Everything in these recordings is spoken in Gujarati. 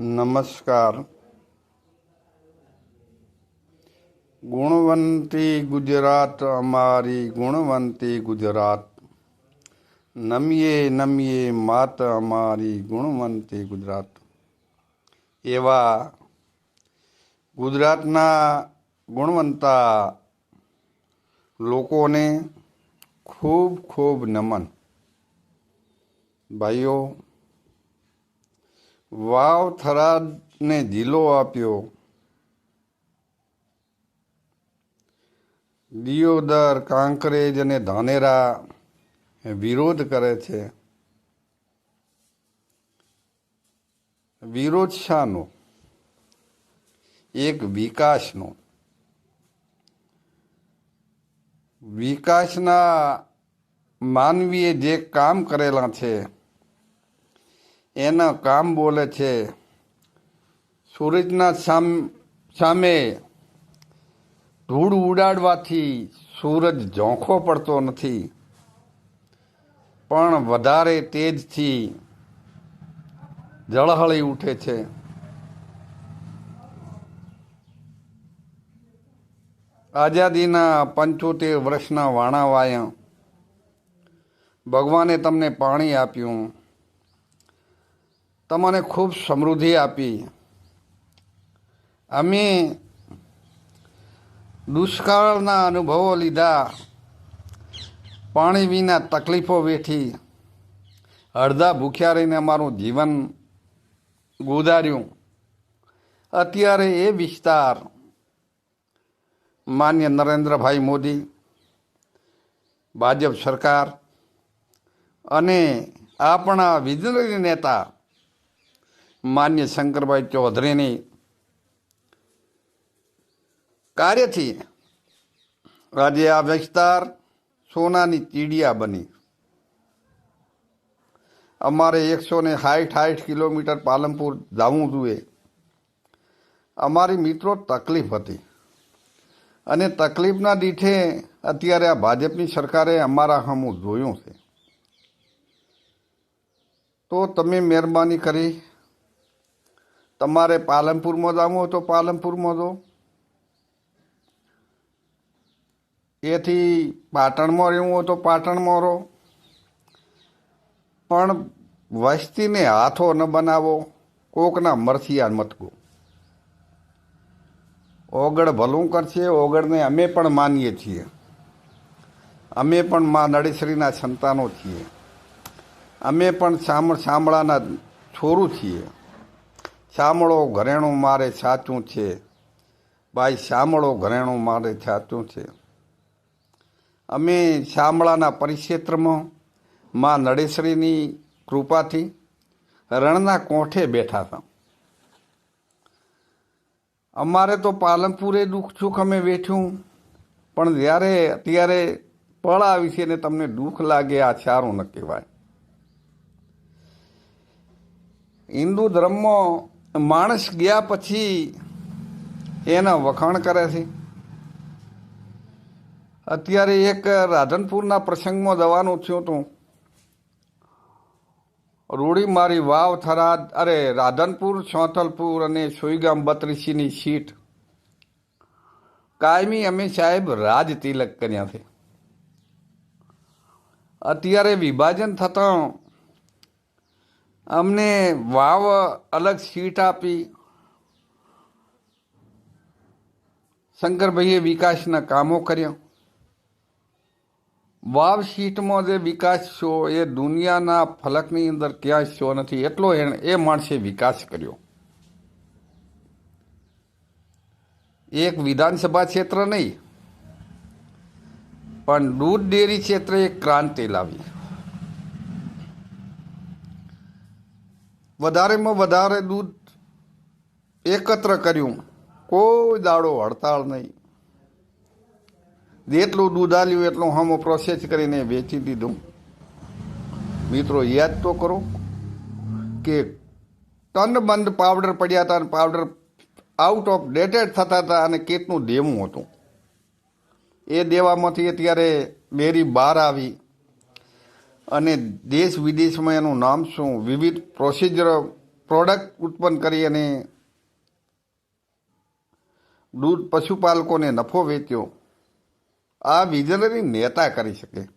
નમસ્કાર. ગુણવંતી ગુજરાત, અમારી ગુણવંતી ગુજરાત. નમીએ નમીએ માત અમારી ગુણવંતી ગુજરાત. એવા ગુજરાતના ગુણવંતા લોકોને ખૂબ ખૂબ નમન. ભાઈઓ વાવ થરાદને જિલ્લો આપ્યો. દિયોદર, કાંકરેજ અને ધાનેરા વિરોધ કરે છે. વિરોધ શાનો? એક વિકાસનો. વિકાસના માનવીએ જે કામ કરેલા છે એના કામ બોલે છે. સૂરજના સામે ધૂળ ઉડાડવાથી સૂરજ ઝોંખો પડતો નથી. પણ વધારે તેજથી જળહળી ઉઠે છે. આઝાદીના પંચોતેર વર્ષના વાણાવાયા. ભગવાને તમને પાણી આપ્યું. તમને ખૂબ સમૃદ્ધિ આપી. અમે દુષ્કાળના અનુભવો લીધા. પાણી વિના તકલીફો વેઠી. અડધા ભૂખ્યા રહીને અમારું જીવન ગુજાર્યું. અત્યારે એ વિસ્તાર માન્ય નરેન્દ્રભાઈ મોદી, ભાજપ સરકાર અને આપણા વિજનરી નેતા માન્ય શંકરભાઈ ચૌધરીની કાર્યથી આજે આ વિસ્તાર સોનાની ચીડિયા બની. અમારે એકસો ને સાઠ સાઠ કિલોમીટર પાલનપુર જવું જોઈએ. અમારી મિત્રો તકલીફ હતી. અને તકલીફના દીઠે અત્યારે આ ભાજપની સરકારે અમારા હમું જોયું છે. તો તમે મહેરબાની કરી તમારે પાલનપુરમાં જવું હોય તો પાલનપુરમાં જો એથી પાટણમાં રહેવું હોય તો પાટણમાં રહો. પણ વસ્તીને હાથો ન બનાવો, કોકના મરથિયા મતકો ઓગળ ભલું કરશે, ઓગળને અમે પણ માનીએ છીએ. અમે પણ મા નડેશ્વરીના સંતાનો છીએ. અમે પણ સામ શામળાના છોરું છીએ. શામળો ઘરેણું મારે સાચું છે? ભાઈ શામળો ઘરેણું મારે સાચું છે. અમે શામળાના પરિક્ષેત્રમાં માં નડેશ્વરીની કૃપાથી રણના કોઠે બેઠા હતા. અમારે તો પાલનપુરે દુઃખ સુખ અમે વેઠ્યું, પણ જ્યારે અત્યારે પળ આવી છે ને તમને દુઃખ લાગે, આ સારું ન કહેવાય. હિન્દુ ધર્મમાં માણસ ગયા પછી એના વખાણ કરે છે. અત્યારે એક રાધનપુરના પ્રસંગમાં જવાનું થયું હતું. રૂડી મારી વાવ થરાદ, અરે રાધનપુર ચોથલપુર અને સોઈગામ બત્રીસીની સીટ. કાયમી અમે સાહેબ રાજ તિલક કર્યા છે. અત્યારે વિભાજન થતાં અમને વાવ અલગ સીટ આપી. શંકરભાઈએ વિકાસના કામો કર્યા. વાવ સીટમાં જે વિકાસ છો એ દુનિયાના ફલકની અંદર ક્યાંય શો નથી. એટલો એ માણસે વિકાસ કર્યો. એક વિધાનસભા ક્ષેત્ર નહીં, પણ દૂધ ડેરી ક્ષેત્રે એક ક્રાંતિ લાવી. વધારેમાં વધારે દૂધ એકત્ર કર્યું. કોઈ દાડો હડતાળ નહીં. જેટલું દૂધ આલ્યું, એટલું હમ પ્રોસેસ કરીને વેચી દીધું. મિત્રો, યાદ તો કરો કે ટન બંધ પાવડર પડ્યા હતા અને પાવડર આઉટ ઓફ ડેટેડ થતા હતા અને કેટલું દેવું હતું. એ દેવામાંથી અત્યારે ડેરી બહાર આવી. અને દેશ વિદેશમાં એનું નામ શું? વિવિધ પ્રોસિજર પ્રોડક્ટ ઉત્પન્ન કરી અને દૂધ પશુપાલકોને નફો વેચ્યો. આ વિઝનરી નેતા કરી શકે.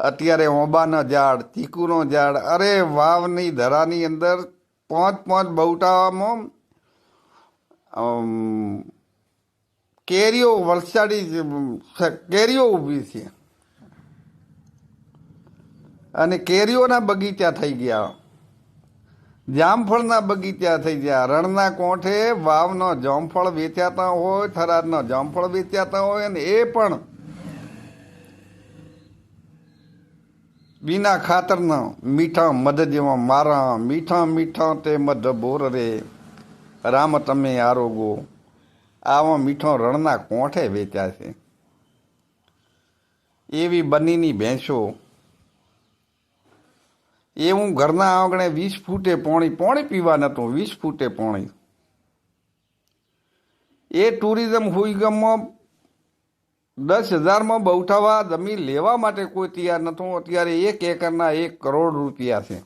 અત્યારે ઓબાનો ઝાડ, ચીકુનો ઝાડ, અરે વાવની ધરાની અંદર પાંચ પાંચ બહુટામાં કેરીઓ વલસાડી કેરીઓ ઊભી છે. અને કેરીઓના બગીચા થઈ ગયા. જામફળના બગીચા થઈ ગયા. રણના કોઠે વાવનો જામફળ વેચાતા હોય, થરાદનો જામફળ વેચાતા હોય અને એ પણ બિના ખાતરના મીઠા મધ જેવા મારા મીઠા મીઠા તે મધ બોર રે. રામ તમે આરોગો. આવો મીઠો રણના કોઠે વેચ્યા છે એવી બનીની ભેંસો એ હું ઘરના આંગણે વીસ ફૂટે પોણી પોણી પીવા નતું, વીસ ફૂટે પોણી. એ ટુરિઝમ હુઈગમમાં દસ હજારમાં બહુઠાવા જમીન લેવા માટે કોઈ તૈયાર નતું. અત્યારે એક એકરના એક કરોડ રૂપિયા છે.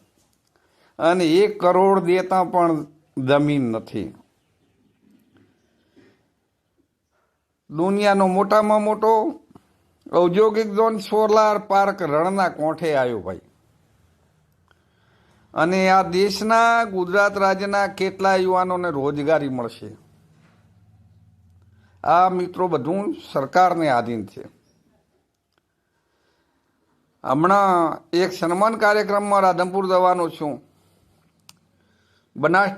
અને એક કરોડ દેતા પણ જમીન નથી. દુનિયાનો મોટામાં મોટો ઔદ્યોગિક ઝોન સોલાર પાર્ક રણના કોઠે આવ્યો ભાઈ? અને આ દેશના ગુજરાત રાજ્યના કેટલા યુવાનોને રોજગારી મળશે? આ મિત્રો બધું સરકારને આધીન છે. હમણાં એક સન્માન કાર્યક્રમમાં રાધનપુર જવાનો છું. બનાસ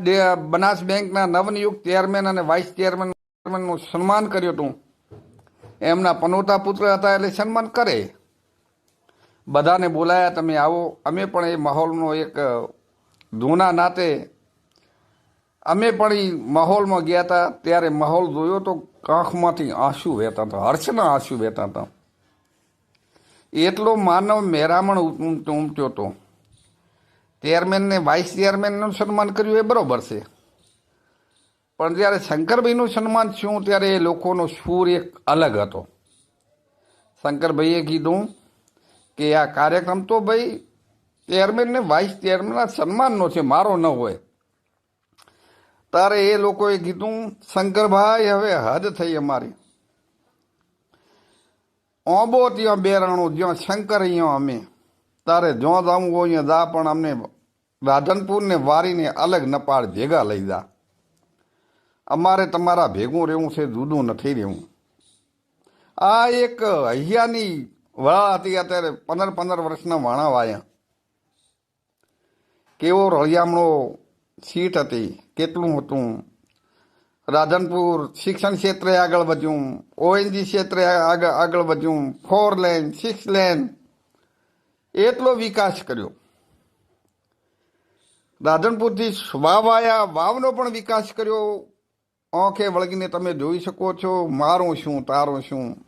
બનાસ બેંકના નવનિયુક્ત ચેરમેન અને વાઇસ ચેરમેનનું સન્માન કર્યું હતું. એમના પનોતા પુત્ર હતા એટલે સન્માન કરે. બધાને બોલાયા, તમે આવો. અમે પણ એ માહોલનો એક ધૂના નાતે અમે પણ એ માહોલમાં ગયા હતા ત્યારે માહોલ જોયો તો આંખમાંથી આંસુ વહેતા હતા, હર્ષના આંસુ વહેતા હતા. એટલો માનવ મહેરામણ ઉમ- ઉમટ્યો હતો ચેરમેનને, વાઇસ ચેરમેનનું સન્માન કર્યું એ બરાબર છે. પણ જ્યારે શંકરભાઈનું સન્માન થયું, ત્યારે એ લોકોનો સૂર એક અલગ હતો. શંકરભાઈએ કીધું કે આ કાર્યક્રમ તો ભાઈ ચેરમેન ને વાઇસ ચેરમેનના સન્માનનો છે, મારો ન હોય. તારે એ લોકોએ કીધું, શંકરભાઈ, હવે હદ થઈ અમારી. ઓબો ત્યાં બેરાણું, જ્યાં શંકર અહીંયા અમે. તારે જ્યાં જવું હોય અહીંયા જા, પણ અમને રાધનપુરને વારીને અલગ નપાળ ભેગા લઈ જા. અમારે તમારા ભેગું રહેવું છે, જુદું નથી રહેવું. આ એક હૈયાની વળા હતી અત્યારે પંદર પંદર વર્ષના વાણા વાયા. કેવો રળિયામણો સીટ હતી, કેટલું હતું. રાધનપુર શિક્ષણ ક્ષેત્રે આગળ વધ્યું, ઓએનજી ક્ષેત્રે આગળ વધ્યું, ફોર લેન, સિક્સ લેન, એટલો વિકાસ કર્યો. રાધનપુરથી વાવ વાવનો પણ વિકાસ કર્યો. આંખે વળગીને તમે જોઈ શકો છો, મારું શું, તારું શું.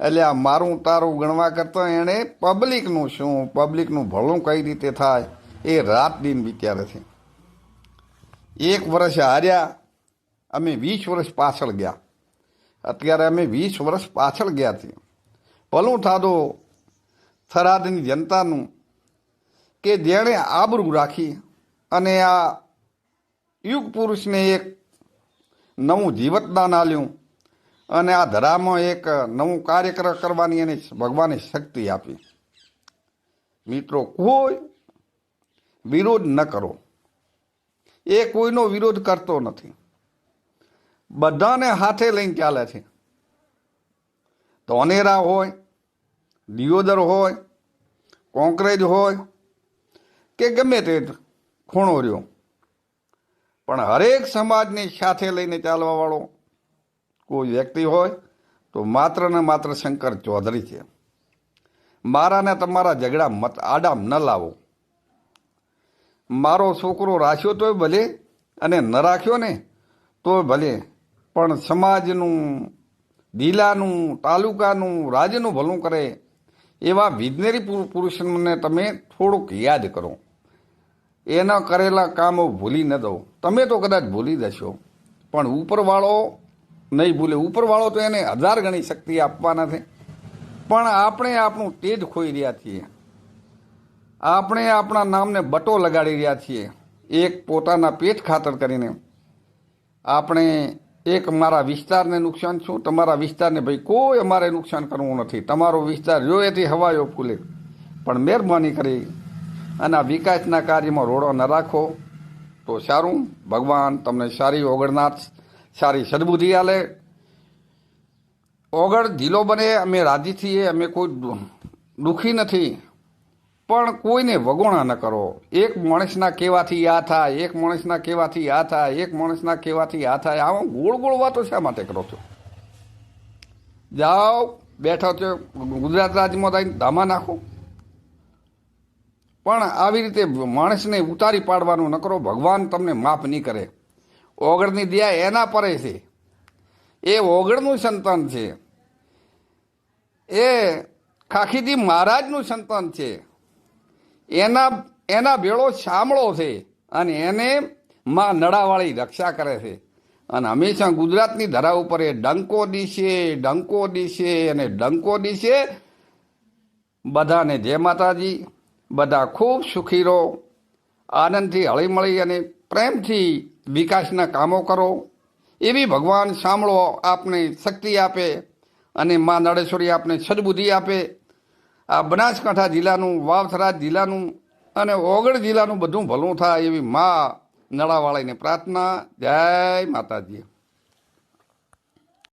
એટલે આ મારું તારું ગણવા કરતાં એણે પબ્લિકનું શું પબ્લિકનું ભલું કઈ રીતે થાય એ રાત દિન વિચારે છે. એક વર્ષ હાર્યા, અમે વીસ વર્ષ પાછળ ગયા. અત્યારે અમે વીસ વર્ષ પાછળ ગયા છીએ. ભલું થાદો થરાદની જનતાનું કે જેણે આબરૂ રાખી અને આ યુગ પુરુષને એક નવું જીવતદાન આલ્યું અને આ ધરામાં એક નવું કાર્ય કરવાની એને ભગવાને શક્તિ આપી. મિત્રો, કોઈ વિરોધ ન કરો. એ કોઈનો વિરોધ કરતો નથી. બધાને હાથે લઈને ચાલે છે. ધોનેરા હોય, દિયોદર હોય, કોંકરેજ હોય, કે ગમે તે ખૂણો રહ્યો. પણ હરેક સમાજને સાથે લઈને ચાલવા વાળો કોઈ વ્યક્તિ હોય, તો માત્ર ને માત્ર શંકર ચૌધરી છે. મારા ને તમારા ઝઘડા મત આડામ ન લાવો. મારો છોકરો રાખ્યો તોય ભલે અને ન રાખ્યો ને તોય ભલે, પણ સમાજનું, જિલ્લાનું, તાલુકાનું રાજ્યનું ભલું કરે એવા પુરુષને પુરુષોને તમે થોડુંક યાદ કરો. એના કરેલા કામો ભૂલી ન દો. તમે તો કદાચ ભૂલી જશો, પણ ઉપરવાળો નહીં ભૂલે. ઉપરવાળો તો એને હજાર ગણી શક્તિ આપવાના છે. પણ આપણે આપણું તેજ ખોઈ રહ્યા છીએ. આપણે આપણા નામને બટો લગાડી રહ્યા છીએ. એક પોતાના પેટ ખાતર કરીને. આપણે એક મારા વિસ્તારને નુકસાન છું તમારા વિસ્તારને ભાઈ કોઈ અમારે નુકસાન કરવું નથી. તમારો વિસ્તાર જો એથી હવાયો ફૂલે. પણ મહેરબાની કરી અને આ વિકાસના કાર્યમાં રોડો ન રાખો. તો સારું. ભગવાન તમને સારી ઓગળનાથ. સારી સદબુદ્ધિ આલે. ઓગળ ઢીલો બને, અમે રાજી છીએ, અમે કોઈ દુઃખી નથી. પણ કોઈને વગોણા ન કરો. એક માણસના કહેવાથી આ થાય, એક માણસના કહેવાથી આ થાય, એક માણસના કહેવાથી આ થાય. આમાં ગોળ ગોળ વાતો શા માટે કરો છો? જાઓ, બેઠો છો, ગુજરાત રાજ્યમાં થઈને ધામા નાખો. પણ આવી રીતે માણસને ઉતારી પાડવાનું ન કરો. ભગવાન તમને માફ નહીં કરે. ઓગળની દયા એના પરે છે. એ ઓગળનું સંતાન છે. એ ખાખીજી મહારાજનું સંતાન છે. એના એના ભેળો શામળો છે અને એને માં નડાવાળી રક્ષા કરે છે. અને હંમેશા ગુજરાતની ધરા ઉપર એ ડંકો દીશે ડંકો દીશે અને ડંકો દીશે. બધાને જય માતાજી. બધા ખૂબ સુખી રહો. આનંદથી હળીમળી અને પ્રેમથી વિકાસના કામો કરો. એવી ભગવાન સાંભળો આપને શક્તિ આપે અને મા નળેશ્વરી આપને સદબુદ્ધિ આપે. આ બનાસકાંઠા જિલ્લાનું, વાવથરા જિલ્લાનું અને ઓગળ જિલ્લાનું બધું ભલું થાય એવી મા નળાવાળાને પ્રાર્થના. જય માતાજી.